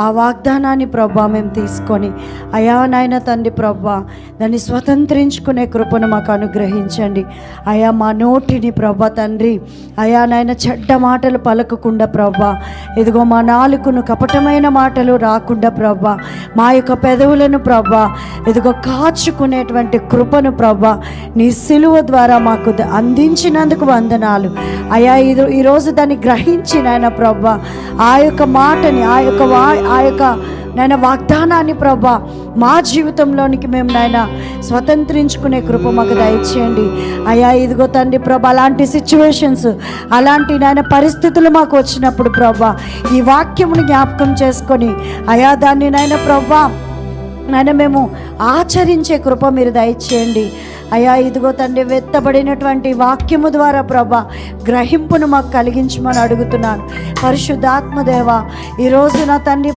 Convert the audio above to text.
ఆ వాగ్దానాన్ని ప్రభా మేము తీసుకొని అయా నాయన తండ్రి ప్రభా దాన్ని స్వతంత్రించుకునే కృపను మాకు అనుగ్రహించండి. అయా మా నోటిని ప్రభా తండ్రి అయా నాయన చెడ్డ మాటలు పలకకుండా ప్రభా ఇదిగో మా నాలుకను కపటమైన మాటలు రాకుండా ప్రభా మా యొక్క పెదవులను ప్రభా ఇదిగో కాచుకునేటువంటి కృపను ప్రభా నీ సిలువ ద్వారా మాకు ద- అందించినందుకు వందనాలు. అయా ఇది ఈరోజు దాన్ని గ్రహించిన నాయన ప్రభా ఆ యొక్క మాటని ఆ యొక్క వా ఆ యొక్క నాయన వాగ్దానాన్ని ప్రభా మా జీవితంలోనికి మేము నాయన స్వతంత్రించుకునే కృప మాకు దయచేయండి. అయా ఇదిగో తండ్రి ప్రభా అలాంటి సిచ్యువేషన్స్ అలాంటి నాయన పరిస్థితులు మాకు వచ్చినప్పుడు ప్రభా ఈ వాక్యముని జ్ఞాపకం చేసుకొని అయా దాన్ని నాయన ప్రభా నాయన మేము ఆచరించే కృప మీరు దయచేయండి. అయా ఇదిగో తండ్రి వెత్తబడినటువంటి వాక్యము ద్వారా ప్రభా గ్రహింపును మాకు కలిగించమని అడుగుతున్నాను. పరిశుద్ధాత్మదేవ ఈరోజు నా తండ్రి